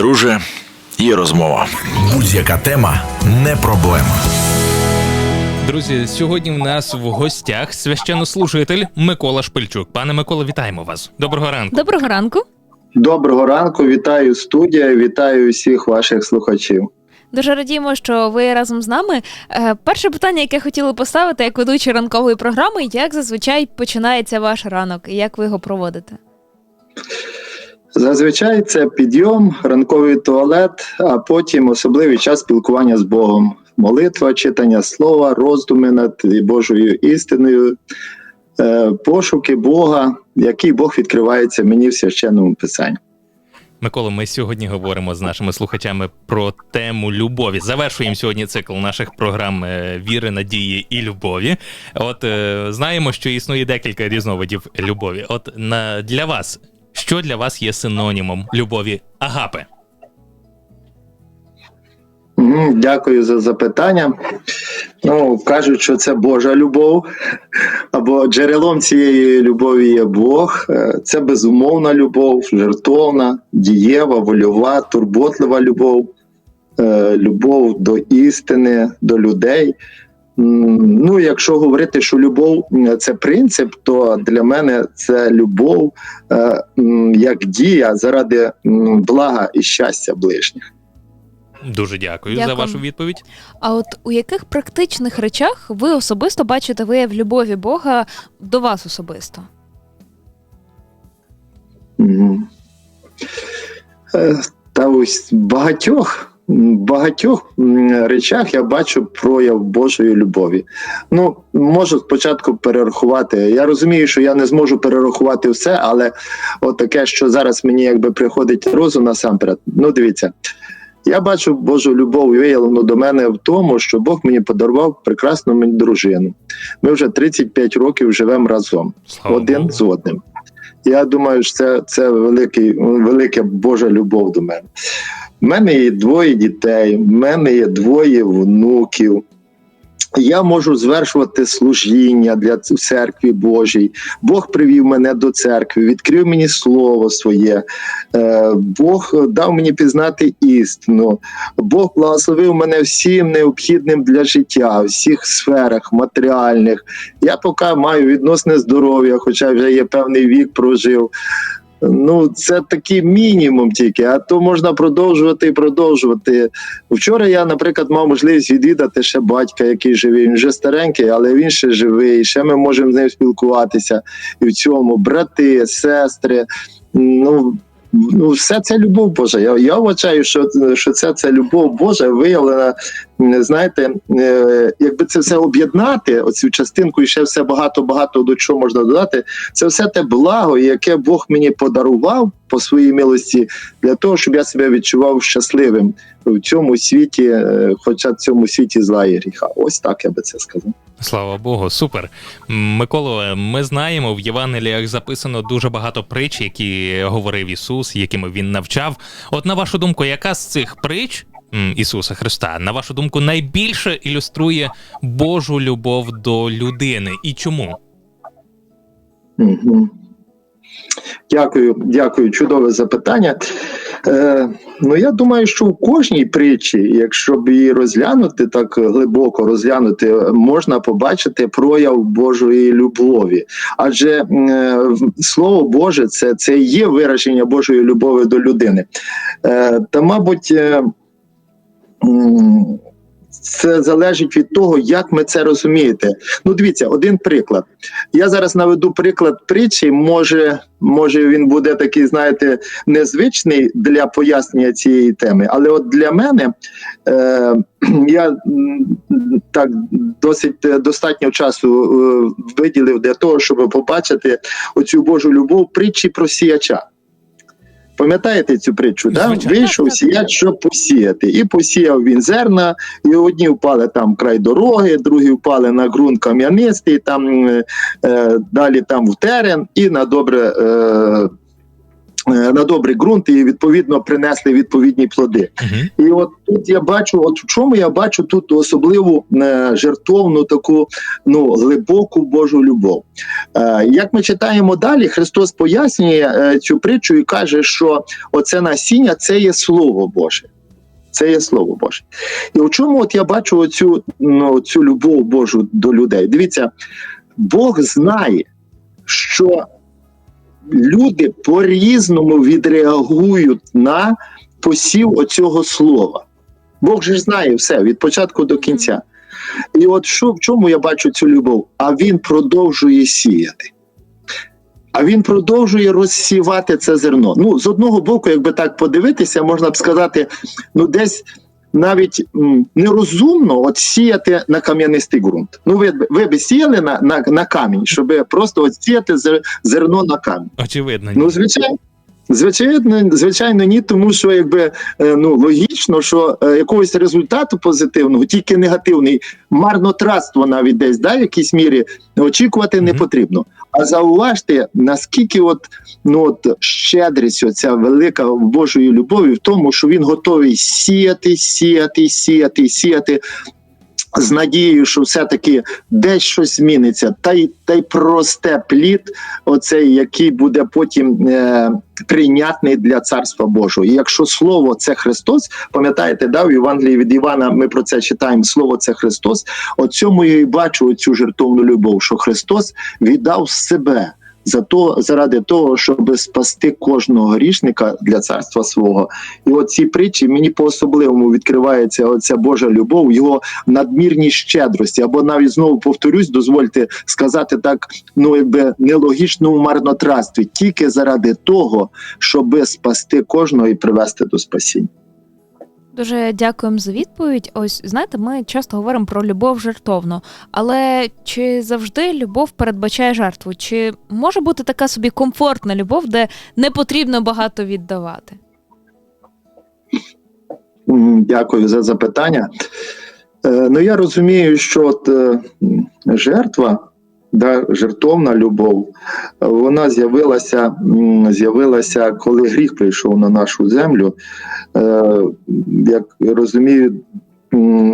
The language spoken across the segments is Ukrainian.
Друже, є розмова. Будь-яка тема не проблема. Друзі, сьогодні в нас в гостях священнослужитель Микола Шпильчук. Пане Микола, вітаємо вас. Доброго ранку. Доброго ранку. Доброго ранку, вітаю студія, вітаю всіх ваших слухачів. Дуже радіємо, що ви разом з нами. Е, Перше питання, яке хотіли поставити, як ведучі ранкової програми, як зазвичай починається ваш ранок і як ви його проводите? Зазвичай це підйом, ранковий туалет, а потім особливий час спілкування з Богом. Молитва, читання слова, роздуми над Божою істиною, е, пошуки Бога, який Бог відкривається мені в священному писанні. Микола, ми сьогодні говоримо з нашими слухачами про тему любові. Завершуємо сьогодні цикл наших програм е, віри, надії і любові. От е, знаємо, що існує декілька різновидів любові. От на для вас, що для вас є синонімом любові Агапи? Дякую за запитання. Ну, кажуть, що це Божа любов, або джерелом цієї любові є Бог. Е, Це безумовна любов, жертовна, дієва, вольова, турботлива любов, е, любов до істини, до людей. Ну, якщо говорити, що любов це принцип, то для мене це любов е, як дія заради блага і щастя ближніх. Дуже дякую, Дякую. за вашу відповідь. А от у яких практичних речах ви особисто бачите вияв любові Бога до вас особисто? Е, Та ось багатьох, багатьох речах я бачу прояв Божої любові. Ну, можу спочатку перерахувати. Я розумію, що я не зможу перерахувати все, але от таке, що зараз мені якби приходить розум насамперед. Ну, дивіться. Я бачу Божу любов виявлену до мене в тому, що Бог мені подарував прекрасну мені дружину. Ми вже 35 років живемо разом Слава один Богу. з одним. Я думаю, що це, це великий, велика Божа любов до мене. У мене є двоє дітей, в мене є двоє внуків. Я можу звершувати служіння для ц- в церкві Божій. Бог привів мене до церкви, відкрив мені слово своє. Е, Бог дав мені пізнати істину. Бог благословив мене всім необхідним для життя, всіх сферах матеріальних. Я поки маю відносне здоров'я, хоча вже є певний вік прожив. Ну, це такий мінімум тільки, а то можна продовжувати і продовжувати. Вчора я, наприклад, мав можливість відвідати ще батька, який живий. Він вже старенький, але він ще живий. Ще ми можемо з ним спілкуватися. І в цьому брати, сестри. Ну, ну все це любов Божа. Я, я вважаю, що, що це, це любов Божа виявлена. М, Знаєте, е, якби це все об'єднати, оцю частинку, і ще все багато багато до чого можна додати. Це все те благо, яке Бог мені подарував по своїй милості, для того, щоб я себе відчував щасливим в цьому світі, е, хоча в цьому світі зла і гріха. Ось так я би це сказав. Слава Богу, супер. Миколо, ми знаємо, в Євангеліях записано дуже багато притч, які говорив Ісус, якими він навчав. От на вашу думку, яка з цих притч Ісуса Христа, на вашу думку, найбільше ілюструє Божу любов до людини і чому? Дякую, дякую, чудове запитання. Е, ну я думаю, що в кожній притчі, якщо б її розглянути так глибоко розглянути, можна побачити прояв Божої любові. Адже е, слово Боже, це, це є вираження Божої любові до людини. Е, та, мабуть. Е, це залежить від того, як ми це розумієте. Ну, дивіться, один приклад. Я зараз наведу приклад притчі. Може, може він буде такий, знаєте, незвичний для пояснення цієї теми. Але от для мене е, я так досить е, достатньо часу е, виділив для того, щоб побачити оцю Божу любов притчі про сіяча. Пам'ятаєте цю притчу? Да? Вийшов сіяч, щоб посіяти. І посіяв він зерна, і одні впали там край дороги, другі впали на ґрунт кам'янистий, там е, е, далі там в терен і на добре. Е, е, на добрий ґрунт і відповідно принесли відповідні плоди. Угу. І от тут я бачу, от в чому я бачу тут особливу е, жертовну таку ну глибоку Божу любов. Е, як ми читаємо далі, Христос пояснює е, цю притчу і каже, що оце насіння це є Слово Боже. Це є Слово Боже. І в чому от я бачу оцю, ну, цю любов Божу до людей? Дивіться, Бог знає, що люди по-різному відреагують на посів оцього слова. Бог же знає все від початку до кінця. І от що, в чому я бачу цю любов? А він продовжує сіяти. А він продовжує розсівати це зерно. Ну, з одного боку, якби так подивитися, можна б сказати, ну десь навіть м, нерозумно от сіяти на кам'янистий ґрунт. Ну, ви, ви б сіяли на, на, на камінь, щоб просто от сіяти зерно на камінь. Очевидно. Ну, звичайно. Звичайно, звичайно, ні, тому що якби е, ну логічно, що е, якогось результату позитивного, тільки негативний, марнотратство навіть десь да, в якійсь мірі очікувати не потрібно. А зауважте, наскільки от ну от щедрість, оця велика Божої любові в тому, що він готовий сіяти, сіяти, сіяти, сіяти. З надією, що все-таки десь щось зміниться, та й та й просте плід, оцей, який буде потім е, прийнятний для царства Божого. І якщо слово це Христос, пам'ятаєте, да, в Євангелії від Івана ми про це читаємо. Слово це Христос. От цьому я і бачу цю жертовну любов, що Христос віддав себе. За то, заради того, щоб спасти кожного грішника для царства свого, і от ці притчі мені по особливому відкривається оця Божа любов, його надмірній щедрості, або навіть знову повторюсь, дозвольте сказати так, ну якби нелогічному марнотратстві, тільки заради того, щоби спасти кожного і привести до спасіння. Дуже дякуємо за відповідь. Ось знаєте, ми часто говоримо про любов жертовну, але чи завжди любов передбачає жертву? Чи може бути така собі комфортна любов, де не потрібно багато віддавати? Дякую за запитання. Е, ну я розумію, що от, е, жертва, да, жертовна любов, вона з'явилася, з'явилася, коли гріх прийшов на нашу землю. Е, як розумію,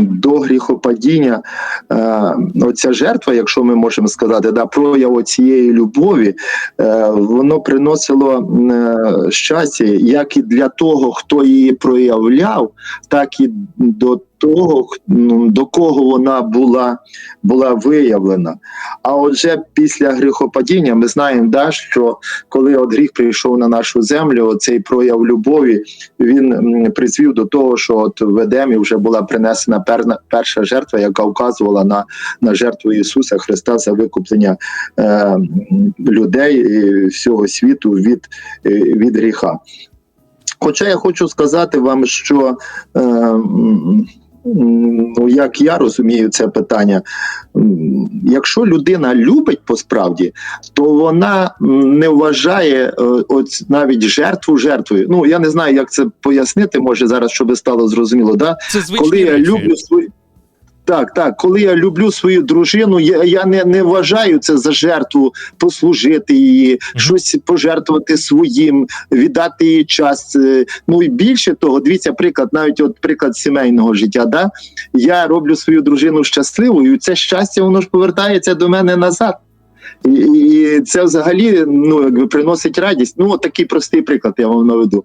до гріхопадіння е, оця жертва, якщо ми можемо сказати, да, прояв цієї любові, е, воно приносило щастя як і для того, хто її проявляв, так і до того, ну, до кого вона була, була виявлена. А отже, після гріхопадіння ми знаємо, да, що коли от гріх прийшов на нашу землю, цей прояв любові він призвів до того, що от в Едемі вже була принесена перша жертва, яка вказувала на, на жертву Ісуса Христа за викуплення е, людей і всього світу від, е, від гріха. Хоча я хочу сказати вам, що е, ну, як я розумію це питання, якщо людина любить по справді, то вона не вважає е, от навіть жертву жертвою. Ну я не знаю, як це пояснити, може зараз, щоб стало зрозуміло. Да? Це Коли я речі. люблю свою. Так, так, коли я люблю свою дружину, я, я не, не вважаю це за жертву послужити її, щось пожертвувати своїм, віддати їй час. Е, Ну і більше того, дивіться, приклад, навіть от приклад сімейного життя. Да? Я роблю свою дружину щасливою, і це щастя воно ж повертається до мене назад. І, це взагалі ну, якби приносить радість. Ну, от такий простий приклад я вам наведу.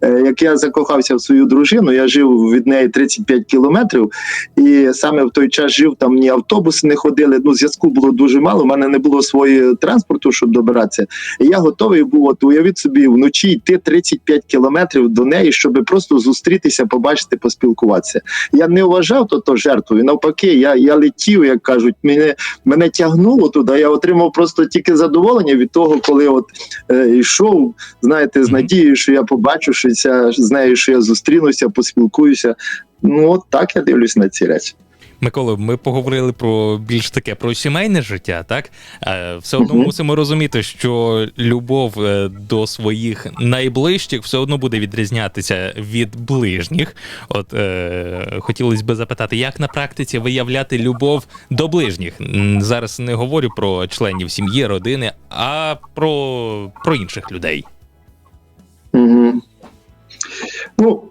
Е, як я закохався в свою дружину, я жив від неї 35 кілометрів, і саме в той час жив там ні автобуси не ходили. Ну, зв'язку було дуже мало. У мене не було своєї транспорту, щоб добиратися. І я готовий був, от уявіть собі, вночі йти 35 кілометрів до неї, щоб просто зустрітися, побачити, поспілкуватися. Я не вважав то, то жертвою. Навпаки, я, я летів, як кажуть, мене, мене тягнуло туди. Я отримав просто тільки задоволення від того, коли от е, йшов, знаєте, з надією, що я побачу щось, з нею, що я зустрінуся, поспілкуюся. Ну, от так я дивлюсь на ці речі. Микола, ми поговорили про більш таке про сімейне життя, так? Е, Все одно мусимо розуміти, що любов е, до своїх найближчих все одно буде відрізнятися від ближніх. От е, хотілося б запитати, як на практиці виявляти любов до ближніх? Зараз не говорю про членів сім'ї, родини, а про, про інших людей. Ну,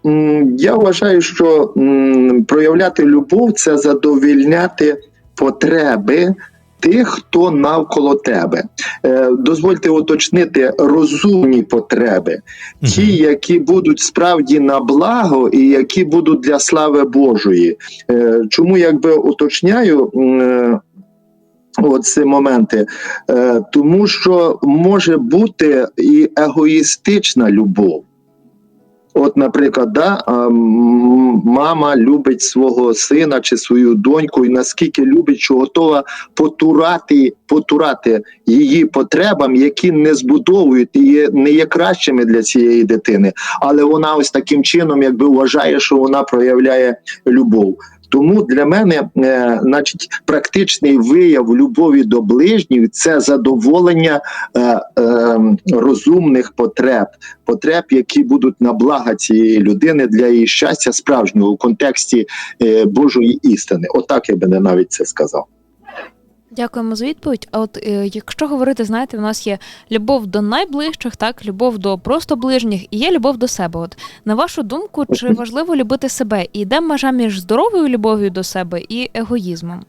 я вважаю, що проявляти любов це задовільняти потреби тих, хто навколо тебе. Е, дозвольте уточнити розумні потреби, ті, які будуть справді на благо і які будуть для слави Божої. Е, чому якби уточняю? е, Оці моменти, тому що може бути і егоїстична любов. От, наприклад, да, мама любить свого сина чи свою доньку, і наскільки любить, що готова потурати, потурати її потребам, які не збудовують і не є кращими для цієї дитини, але вона ось таким чином, якби вважає, що вона проявляє любов. Тому для мене, е, значить, практичний вияв любові до ближніх це задоволення е, е, розумних потреб, потреб, які будуть на блага цієї людини для її щастя справжнього у контексті е, Божої істини. Отак я би не навіть це сказав. Дякуємо за відповідь. А от е, якщо говорити, знаєте, у нас є любов до найближчих, так, любов до просто ближніх, і є любов до себе. От на вашу думку, чи важливо любити себе? І де межа між здоровою любов'ю до себе і егоїзмом?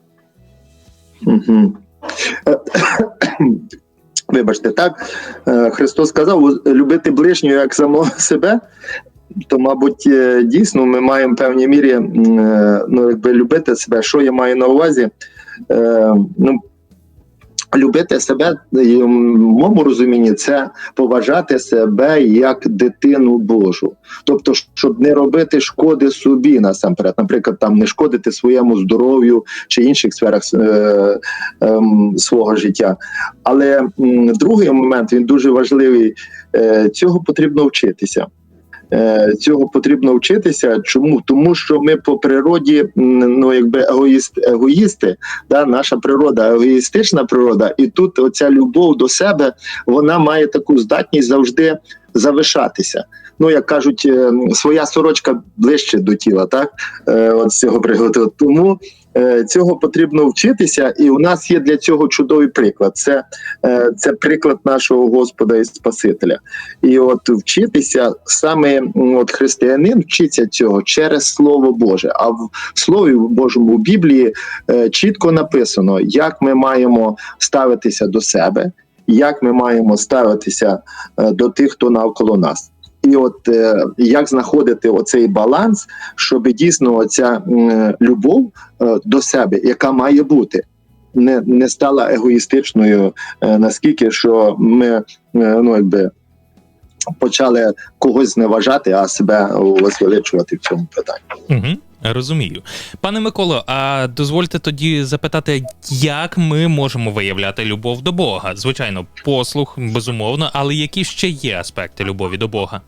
Вибачте, так е, Христос сказав любити ближнього як самого себе. То, мабуть, е, дійсно ми маємо в певній мірі е, ну, якби любити себе. Що я маю на увазі? Е, ну, любити себе, в моєму розумінні, це поважати себе як дитину Божу. Тобто, щоб не робити шкоди собі насамперед, наприклад, там не шкодити своєму здоров'ю чи інших сферах е, е, свого життя. Але м, другий момент він дуже важливий. Е, цього потрібно вчитися. Е, Цього потрібно вчитися. Чому? Тому що ми по природі, ну якби егоїст, егоїсти, да, наша природа, егоїстична природа, і тут оця любов до себе вона має таку здатність завжди завишатися. Ну, як кажуть, е, своя сорочка ближче до тіла, так Е, от з цього приводу. Тому цього потрібно вчитися, і у нас є для цього чудовий приклад. Це, е, це приклад нашого Господа і Спасителя. І от вчитися саме от християнин вчиться цього через Слово Боже. А в Слові Божому в Біблії е, чітко написано, як ми маємо ставитися до себе, як ми маємо ставитися е, до тих, хто навколо нас. І от е, як знаходити оцей баланс, щоб дійсно оця м, любов е, до себе, яка має бути, не, не стала егоїстичною, е, наскільки що ми е, ну якби почали когось зневажати, а себе возвеличувати в цьому питанні. Угу, розумію. Пане Миколо, а дозвольте тоді запитати, як ми можемо виявляти любов до Бога? Звичайно, послух, безумовно, але які ще є аспекти любові до Бога?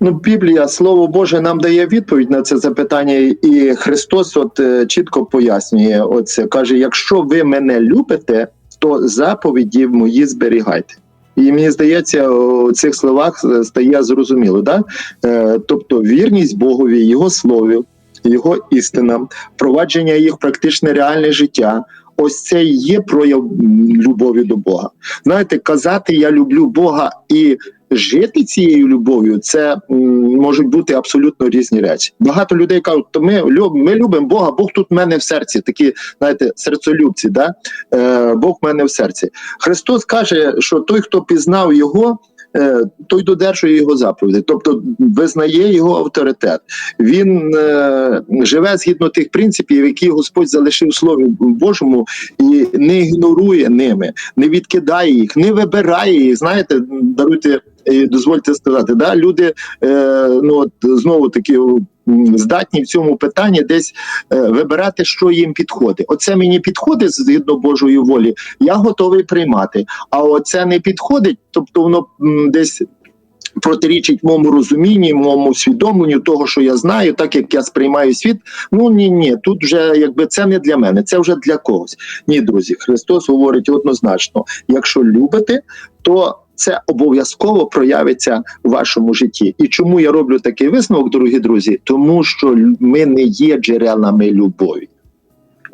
Ну, Біблія, Слово Боже, нам дає відповідь на це запитання, і Христос от е, чітко пояснює оце. Каже: якщо ви мене любите, то заповіді мої зберігайте. І мені здається, у цих словах стає зрозуміло, да? Е, тобто вірність Богові, Його слові, Його істинам, впровадження їх в практичне реальне життя. Ось це і є прояв любові до Бога. Знаєте, казати я люблю Бога і жити цією любов'ю, це можуть бути абсолютно різні речі. Багато людей кажуть, то ми ми любимо Бога, Бог тут в мене в серці. Такі, знаєте, серцелюбці, да? е, Бог в мене в серці. Христос каже, що той, хто пізнав його. е, Той додержує його заповіді, тобто визнає його авторитет. Він е, живе згідно тих принципів, які Господь залишив Слові Божому, і не ігнорує ними, не відкидає їх, не вибирає їх. Знаєте, даруйте, е, дозвольте сказати, да, люди е, ну от знову таки здатні в цьому питанні десь е, вибирати, що їм підходить. Оце мені підходить згідно Божої волі, я готовий приймати. А оце не підходить, тобто воно м, десь. Протирічить моєму розумінні, моєму усвідомленню того, що я знаю, так як я сприймаю світ. Ну ні, ні, тут вже якби це не для мене, це вже для когось. Ні, друзі, Христос говорить однозначно: якщо любите, то це обов'язково проявиться в вашому житті. І чому я роблю такий висновок, дорогі друзі? Тому що ми не є джерелами любові.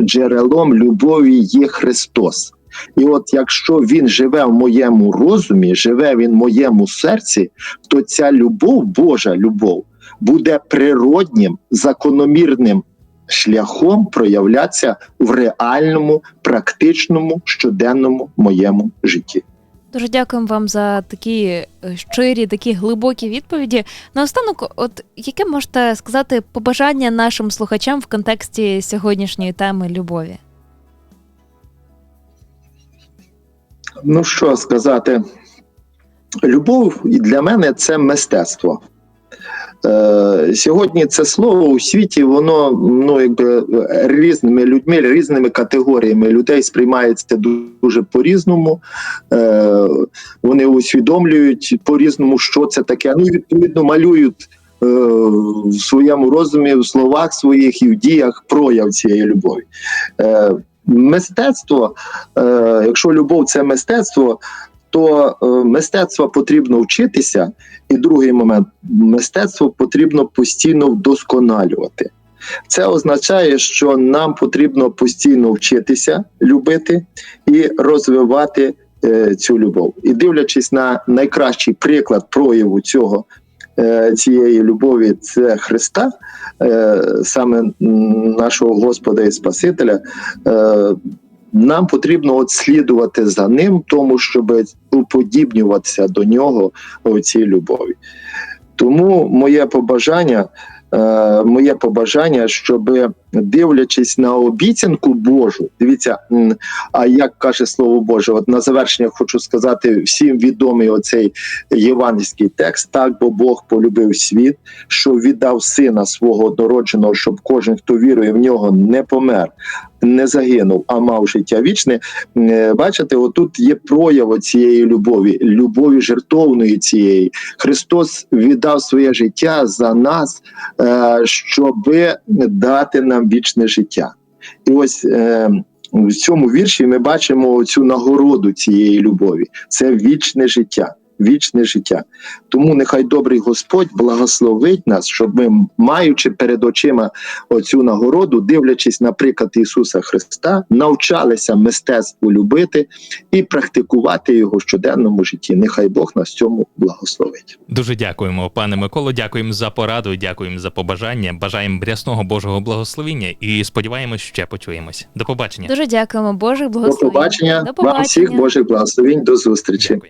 Джерелом любові є Христос. І от якщо він живе в моєму розумі, живе він в моєму серці, то ця любов, Божа любов, буде природнім, закономірним шляхом проявлятися в реальному, практичному, щоденному моєму житті. Дуже дякуємо вам за такі е, щирі, такі глибокі відповіді. Наостанок, от яке можете сказати побажання нашим слухачам в контексті сьогоднішньої теми любові? Ну що сказати, любов для мене це мистецтво. Сьогодні це слово у світі, воно ну, якби, різними людьми, різними категоріями людей сприймається дуже по-різному. Е, вони усвідомлюють по-різному, що це таке. Ну, відповідно, малюють е, в своєму розумі, в словах своїх і в діях прояв цієї любові. Е, мистецтво, якщо любов це мистецтво, то е, мистецтва потрібно вчитися. І другий момент мистецтво потрібно постійно вдосконалювати. Це означає, що нам потрібно постійно вчитися любити і розвивати е, цю любов. І дивлячись на найкращий приклад прояву цього е, цієї любові, це Христа, е, саме нашого Господа і Спасителя. Е, нам потрібно от слідувати за ним, тому щоб уподібнюватися до нього у цій любові. Тому моє побажання, е, моє побажання, щоб дивлячись на обіцянку Божу, дивіться, а як каже Слово Боже, от на завершення хочу сказати всім відомий оцей євангельський текст, так бо Бог полюбив світ, що віддав сина свого однородженого, щоб кожен, хто вірує в нього, не помер. Не загинув, а мав життя вічне. Е, Бачите, отут є прояв цієї любові, любові жертовної цієї. Христос віддав своє життя за нас, е, щоб дати нам вічне життя. І ось е, в цьому вірші ми бачимо цю нагороду цієї любові. Це вічне життя. Вічне життя. Тому нехай добрий Господь благословить нас, щоб ми, маючи перед очима оцю нагороду, дивлячись на приклад Ісуса Христа, навчалися мистецтву любити і практикувати його в щоденному житті. Нехай Бог нас цьому благословить. Дуже дякуємо, пане Миколо. Дякуємо за пораду, дякуємо за побажання. Бажаємо брясного Божого благословіння і сподіваємось, ще почуємось. До побачення. Дуже дякуємо, Божих До побачення, До вам всіх Божих благословень, до зустрічі. Дякую.